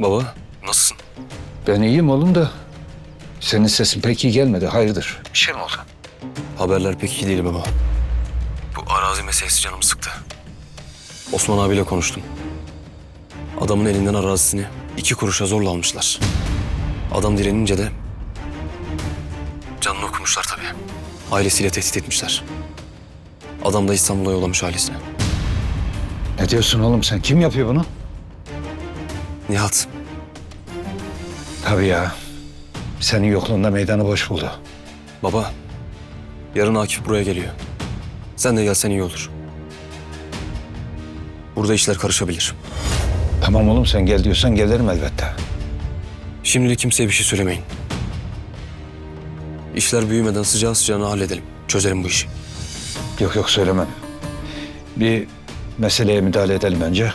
Baba, nasılsın? Ben iyiyim oğlum da senin sesin pek iyi gelmedi. Hayırdır? Bir şey mi oldu? Haberler pek iyi değil baba. Bu arazi meselesi canımı sıktı. Osman abiyle konuştum. Adamın elinden arazisini iki kuruşa zorla almışlar. Adam direnince de canını okumuşlar tabii. Ailesiyle tehdit etmişler. Adam da İstanbul'a yollamış ailesine. Ne diyorsun oğlum sen? Kim yapıyor bunu? Nihat, Tabii ya. Senin yokluğunda meydanı boş buldu. baba yarın Akif buraya geliyor. Sen de gelsen iyi olur. Burada işler karışabilir. Tamam oğlum sen gel diyorsan gelirim elbette. Şimdilik kimseye bir şey söylemeyin. İşler büyümeden sıcağı sıcağına halledelim. Çözelim bu işi. Yok yok söylemem. Bir meseleye müdahale edelim önce.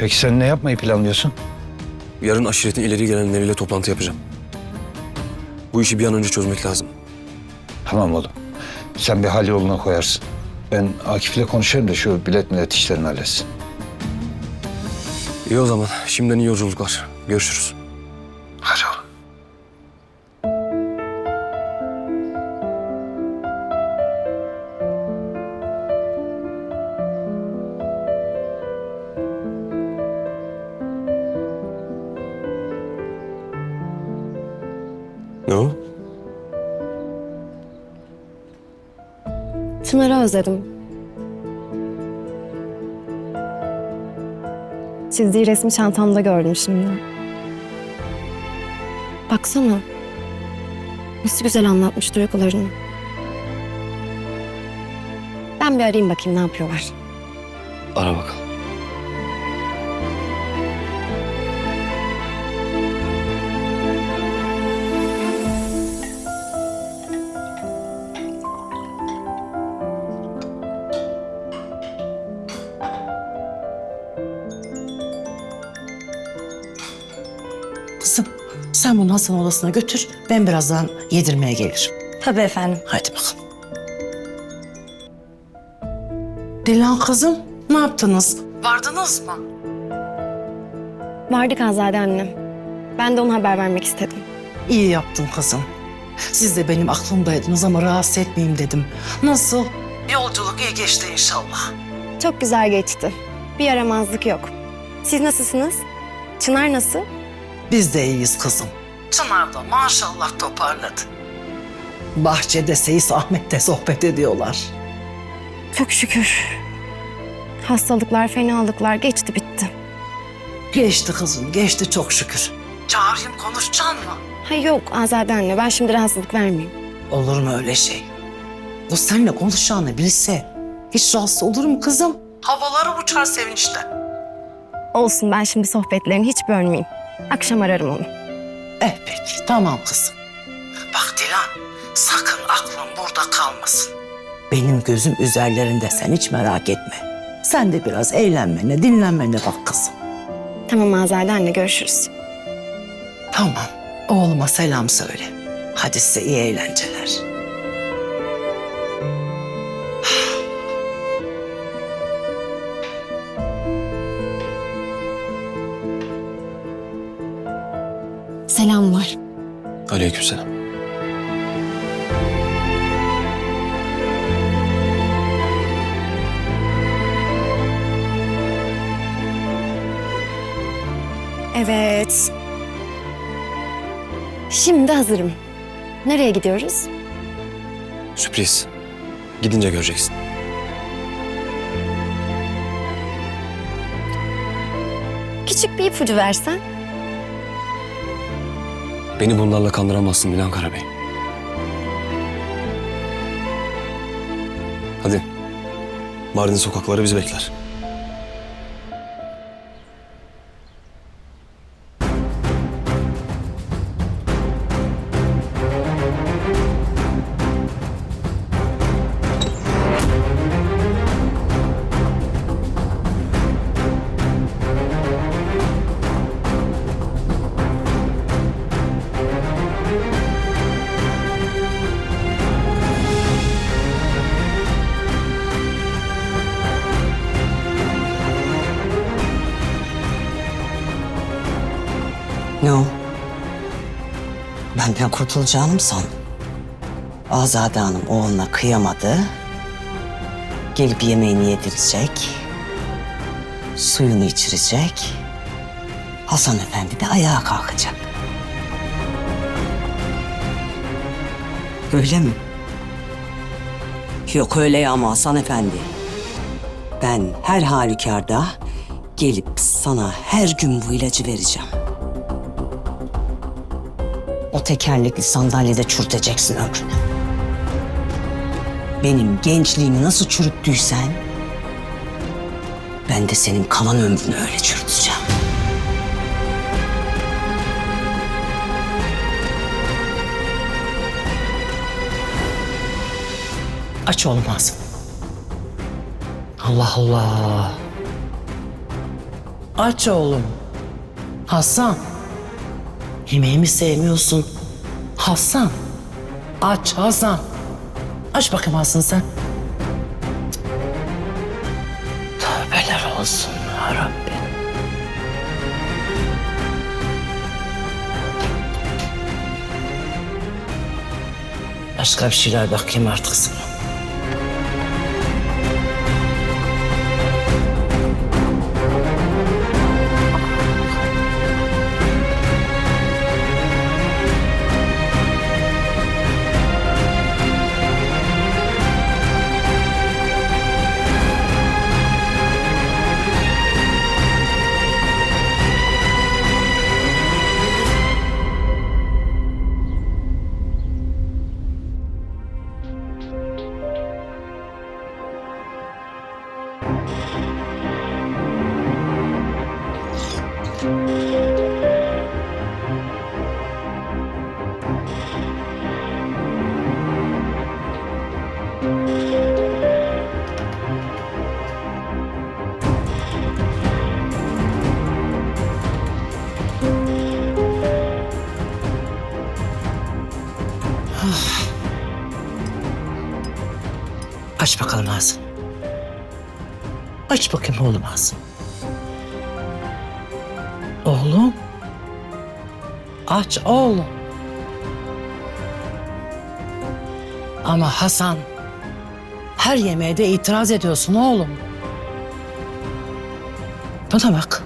Peki sen ne yapmayı planlıyorsun? Yarın aşiretin ileri gelenleriyle toplantı yapacağım. Bu işi bir an önce çözmek lazım. Tamam oğlum. Sen bir hal yoluna koyarsın. Ben Akif'le konuşayım da şu bilet millet işlerini halletsin. İyi o zaman. Şimdiden iyi yolculuklar. Görüşürüz. Ne o? Çınar'ı özledim. Çizdiği resmi çantamda gördüm şimdi. Baksana. Nasıl güzel anlatmış duygularını. Ben bir arayayım bakayım ne yapıyorlar. Ara bakalım. Sen bunu Hasan odasına götür. Ben birazdan yedirmeye gelirim. Tabii efendim. Hadi bakalım. Dilan kızım ne yaptınız? Vardınız mı? Vardık Azade annem. Ben de ona haber vermek istedim. İyi yaptın kızım. Siz de benim aklımdaydınız ama rahatsız etmeyeyim dedim. Nasıl? Yolculuk iyi geçti inşallah. Çok güzel geçti. Bir yaramazlık yok. Siz nasılsınız? Çınar nasıl? Biz de iyiyiz kızım. Çınar da maşallah toparladı. Bahçede Seyis Ahmet'te sohbet ediyorlar. Çok şükür. Hastalıklar, fenalıklar geçti bitti. Geçti kızım, geçti çok şükür. Çağırayım konuşacaksın mı? Ha yok Azade anne ben şimdi rahatsızlık vermeyeyim. Olur mu öyle şey? O seninle konuşacağını bilse hiç rahatsız olur mu kızım? Havaları uçar sevinçten. Olsun ben şimdi sohbetlerini hiç bölmeyeyim. Akşam ararım onu. Eh peki tamam kızım. Bak Dilan sakın aklın burada kalmasın. Benim gözüm üzerlerinde sen hiç merak etme. Sen de biraz eğlenmene, dinlenmene bak kızım. Tamam Azade anne görüşürüz. Tamam. Oğluma selam söyle. Hadi size iyi eğlenceler. Selam var. Aleykümselam. Evet. Şimdi hazırım. Nereye gidiyoruz? Sürpriz. Gidince göreceksin. Küçük bir ipucu versen. Beni bunlarla kandıramazsın Dilan Karabey. Hadi. Mardin sokakları bizi bekler. Elinden kurtulacağını mı sandın? Azade Hanım oğluna kıyamadı. Gelip yemeğini yedirecek. Suyunu içirecek. Hasan Efendi de ayağa kalkacak. Öyle mi? Yok öyle ama Hasan Efendi. Ben her halükarda gelip sana her gün bu ilacı vereceğim. O tekerlekli sandalyede çürüteceksin ömrünü. Benim gençliğimi nasıl çürüttüysen... ...ben de senin kalan ömrünü öyle çürüteceğim. Aç ağzını. Allah Allah. Aç oğlum. Hasan. Yemeğimi sevmiyorsun. Hasan. Aç Hasan. Aç bakayım ağzını sen. Tövbeler olsun ya Rabbi. Başka bir şeyler bakayım artık sana. Aç bakalım ağzını. Aç bakayım oğlum ağzını. Oğlum. Aç oğlum. Ama Hasan her yemeğe de itiraz ediyorsun oğlum. Bana bak.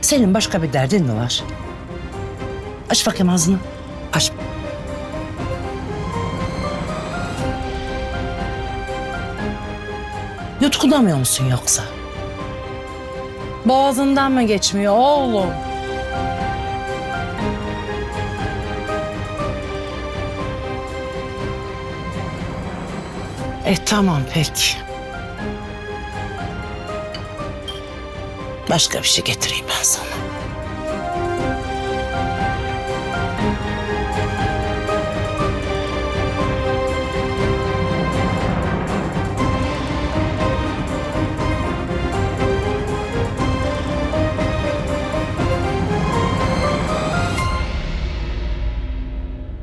Senin başka bir derdin mi var? Aç bakayım ağzını. Aç. Yutkunamıyor musun yoksa? Boğazından mı geçmiyor oğlum? E tamam peki. Başka bir şey getireyim ben sana.